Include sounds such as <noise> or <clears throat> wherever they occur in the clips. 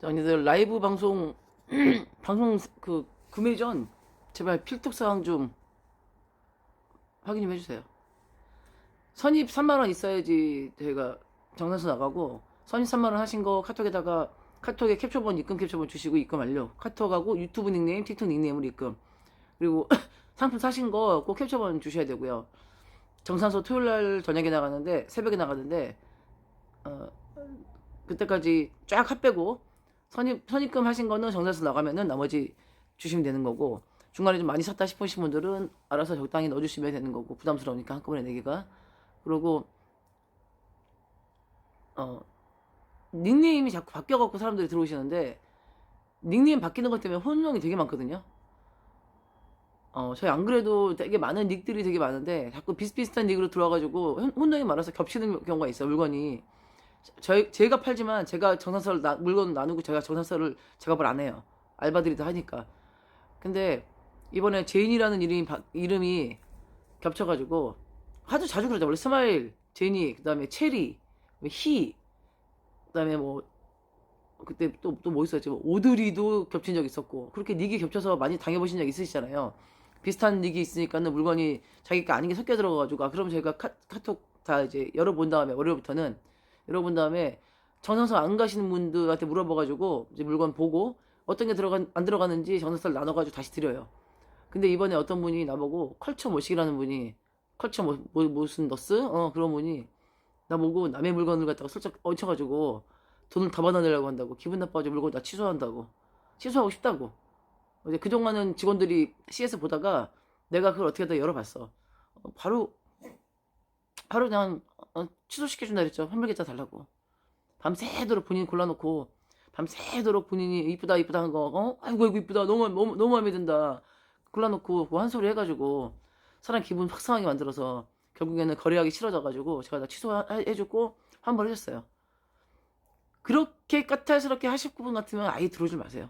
자, 언니들 라이브 방송 <clears throat> 방송 그 구매 전 제발 필독 사항 좀 확인 좀 해주세요. 선입 3만 원 있어야지 저희가 정산서 나가고 선입 3만 원 하신 거 카톡에다가 카톡에 캡처본 입금 캡처본 주시고 입금 완료. 카톡하고 유튜브 닉네임, 틱톡 닉네임으로 입금. 그리고 <clears throat> 상품 사신 거 꼭 캡처본 주셔야 되고요. 정산서 토요일 날 저녁에 나가는데 새벽에 나가는데 어, 그때까지 쫙 합빼고 선입 선입금 하신 거는 정산서 나가면은 나머지 주시면 되는 거고 중간에 좀 많이 샀다 싶으신 분들은 알아서 적당히 넣어주시면 되는 거고 부담스러우니까 한꺼번에 내기가 그리고 어 닉네임이 자꾸 바뀌어갖고 사람들이 들어오시는데 닉네임 바뀌는 것 때문에 혼동이 되게 많거든요. 어 저희 안 그래도 되게 많은 닉들이 되게 많은데 자꾸 비슷비슷한 닉으로 들어와가지고 혼- 혼동이 많아서 겹치는 경우가 있어요 물건이. 저희 제가 팔지만 제가 정산서를 나, 물건 나누고 제가 정산서를 뭘안 해요. 알바들이 다 하니까. 근데 이번에 제인이라는 이름이 바- 이름이 겹쳐가지고 아주 자주 그러죠. 원래 스마일, 제니, 그다음에 체리, 희, 그다음에 뭐 그때 또 또 뭐 있었지? 뭐 오드리도 겹친 적 있었고 그렇게 닉이 겹쳐서 많이 당해보신 적 있으시잖아요. 비슷한 닉이 있으니까는 물건이 자기 가 아닌 게 섞여 들어가가지고 아 그럼 저희가 카, 카톡 다 이제 열어본 다음에 월요일부터는 열어본 다음에 정산서 안 가시는 분들한테 물어봐가지고 이제 물건 보고 어떤 게 들어가 안 들어가는지 정산서를 나눠가지고 다시 드려요. 근데 이번에 어떤 분이 나보고 컬처 모식이라는 분이 컬처 뭐, 뭐 무슨 너스? 어 그런 분이 나보고 남의 물건을 갖다가 슬쩍 얹혀가지고 돈을 더 받아내려고 한다고 기분 나빠가지고 물건 다 취소한다고 취소하고 싶다고. 이제 그동안은 직원들이 CS 보다가 내가 그걸 어떻게 다 열어봤어. 어, 바로 바로 그냥 어, 취소시켜준다 그랬죠 환불계좌 달라고 밤새도록 본인이 골라놓고 밤새도록 본인이 이쁘다 이쁘다 한 거 어? 아이고 아이고 이쁘다 너무 너무, 너무 마음에 든다 골라놓고 그한 소리 해가지고 사람 기분 확 상하게 만들어서 결국에는 거래하기 싫어져가지고 제가 다 취소해주고 환불해줬어요 그렇게 까탈스럽게 하실 분 같으면 아예 들어오지 마세요.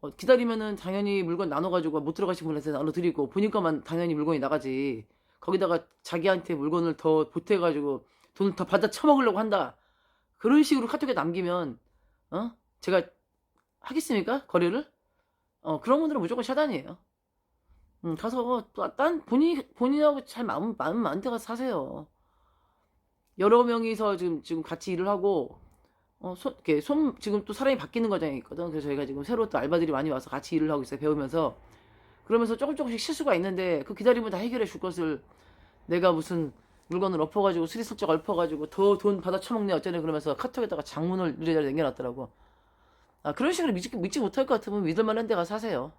어, 기다리면은 당연히 물건 나눠가지고 못 들어가신 분한테 나눠드리고 보니까만 당연히 물건이 나가지. 거기다가 자기한테 물건을 더 보태가지고 돈을 더 받아 처먹으려고 한다. 그런 식으로 카톡에 남기면 어 제가 하겠습니까 거래를? 어 그런 분들은 무조건 차단이에요. 음, 가서 또딴 본인 본인하고 잘 마음 마음 맞는 데 가서 사세요. 여러 명이서 지금 지금 같이 일을 하고 어, 손, 이렇게 손 지금 또 사람이 바뀌는 과정이 있거든. 그래서 저희가 지금 새로 또 알바들이 많이 와서 같이 일을 하고 있어요. 배우면서 그러면서 조금 조금씩 실수가 있는데 그 기다리면 다 해결해 줄 것을 내가 무슨 물건을 엎어가지고 스리슬쩍 엎어가지고 더 돈 받아 처먹네 어쩌네 그러면서 카톡에다가 장문을 이래저래 남겨놨더라고. 아 그런 식으로 믿지, 믿지 못할 것 같으면 믿을 만한 데 가서 사세요.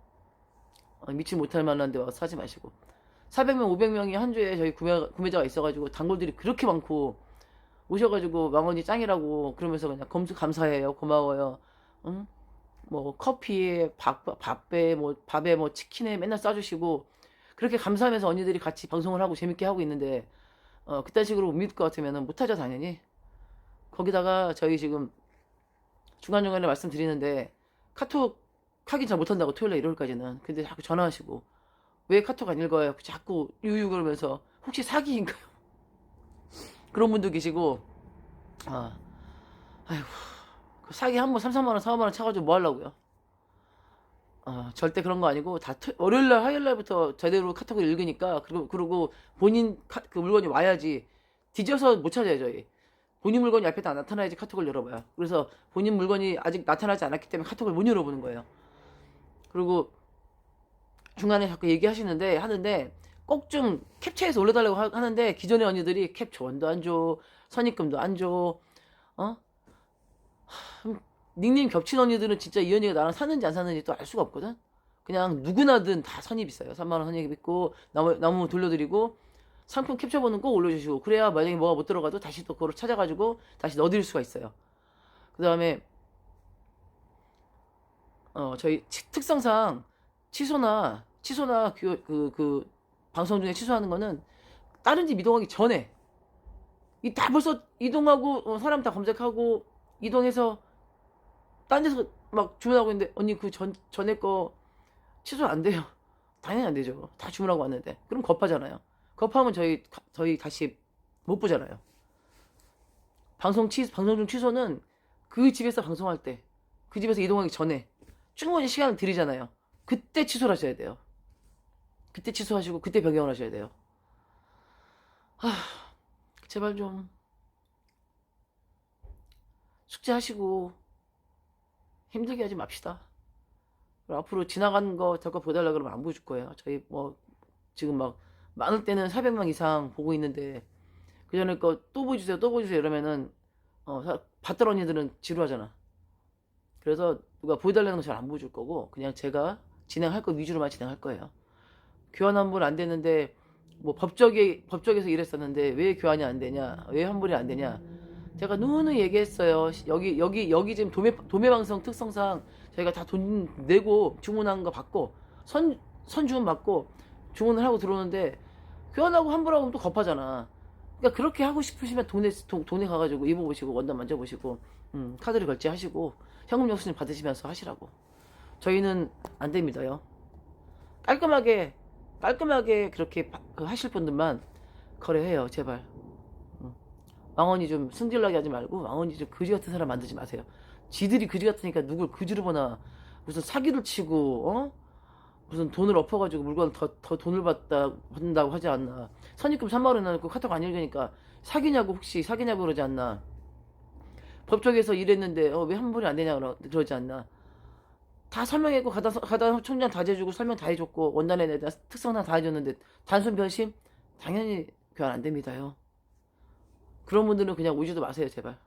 어, 믿지 못할 만한 데 와서 사지 마시고. 400명, 500명이 한 주에 저희 구매, 구매자가 있어가지고 단골들이 그렇게 많고 오셔가지고 망원이 짱이라고 그러면서 그냥 검수 감사해요 고마워요 응? 뭐 커피에 밥, 밥에 뭐 밥에 뭐 치킨에 맨날 싸주시고 그렇게 감사하면서 언니들이 같이 방송을 하고 재밌게 하고 있는데 어 그딴 식으로 못 믿을 것 같으면 못하죠 당연히. 거기다가 저희 지금 중간중간에 말씀드리는데 카톡 하긴 잘 못한다고 토요일날 일요일까지는. 근데 자꾸 전화하시고 왜 카톡 안 읽어요? 자꾸 유유 그러면서 혹시 사기인가요? <laughs> 그런 분도 계시고, 아, 아이고, 그 사기 한 번 3, 4만원, 4만원 차가지고 뭐 하려고요? 아, 절대 그런 거 아니고, 다, 토- 월요일날, 화요일날부터 제대로 카톡을 읽으니까, 그리고, 그리고 본인 카, 그 물건이 와야지, 뒤져서 못 찾아요, 저희. 본인 물건이 앞에 다 나타나야지 카톡을 열어봐요. 그래서 본인 물건이 아직 나타나지 않았기 때문에 카톡을 못 열어보는 거예요. 그리고 중간에 자꾸 얘기하시는데, 하는데, 꼭 좀 캡처해서 올려달라고 하- 하는데 기존의 언니들이 캡 조언도 안 줘, 선입금도 안 줘, 어? 하, 닉네임 겹친 언니들은 진짜 이 언니가 나랑 사는지 안 사는지 또 알 수가 없거든. 그냥 누구나든 다 선입 있어요. 3만 원 선입 있고 나무 나무 돌려드리고 상품 캡처본은 꼭 올려주시고 그래야 만약에 뭐가 못 들어가도 다시 또 그걸 찾아가지고 다시 넣어드릴 수가 있어요. 그 다음에 어 저희 치- 특성상 취소나 취소나 그, 그, 그 방송 중에 취소하는 거는 다른 집 이동하기 전에 이 다 벌써 이동하고 어, 사람 다 검색하고 이동해서 딴 데서 막 주문하고 있는데 언니 그 전 전에 거 취소 안 돼요. <laughs> 당연히 안 되죠. 다 주문하고 왔는데 그럼 겁하잖아요. 겁하면 저희 가- 저희 다시 못 보잖아요. 방송 취 방송 중 취소는 그 집에서 방송할 때, 그 집에서 이동하기 전에 충분히 시간을 드리잖아요. 그때 취소를 하셔야 돼요. 그때 취소하시고 그때 변경을 하셔야 돼요. 하, 제발 좀 숙제하시고 힘들게 하지 맙시다. 앞으로 지나간 거 저거 보달라 그러면 안 보여줄 거예요. 저희 뭐 지금 막 많을 때는 400명 이상 보고 있는데 그 전에 거 또 보여주세요, 또 보여주세요 이러면은 어, 사- 봤던 언니들은 지루하잖아. 그래서 누가 보여달라는 거잘안 보여줄 거고 그냥 제가 진행할 거 위주로만 진행할 거예요. 교환 환불 안 됐는데 뭐 법적이 법적에서 이랬었는데 왜 교환이 안 되냐, 왜 환불이 안 되냐. 제가 누누이 얘기했어요. 여기 여기 여기 지금 도매 도매 방송 특성상 저희가 다 돈 내고 주문한 거 받고 선 선주문 받고 주문을 하고 들어오는데 교환하고 환불하고 또 겁하잖아. 그러니까 그렇게 하고 싶으시면 돈에 돈, 돈에 가가지고 입어보시고 원단 만져보시고 음, 카드를 결제하시고 현금 영수증 받으시면서 하시라고. 저희는 안 됩니다요. 깔끔하게 깔끔하게 그렇게 바- 그 하실 분들만 거래해요. 제발. 음. 왕언이 좀 승질나게 하지 말고 왕언이 좀 그지 같은 사람 만들지 마세요. 지들이 그지 같으니까 누굴 그지로 보나 무슨 사기를 치고 어 무슨 돈을 엎어가지고 물건 더, 더 돈을 받다 받는다고 하지 않나 선입금 3만 원 해놓고 카톡 안 읽으니까 사기냐고 혹시 사기냐고 그러지 않나 법정에서 일했는데 어, 왜 환불이 안 되냐 그러, 그러지 않나 다 설명했고 가다 가다 총장 다 해주고 설명 다 해줬고 원단에 대한 특성 다 해줬는데 단순 변심 당연히 교환 안 됩니다요. 그런 분들은 그냥 오지도 마세요 제발.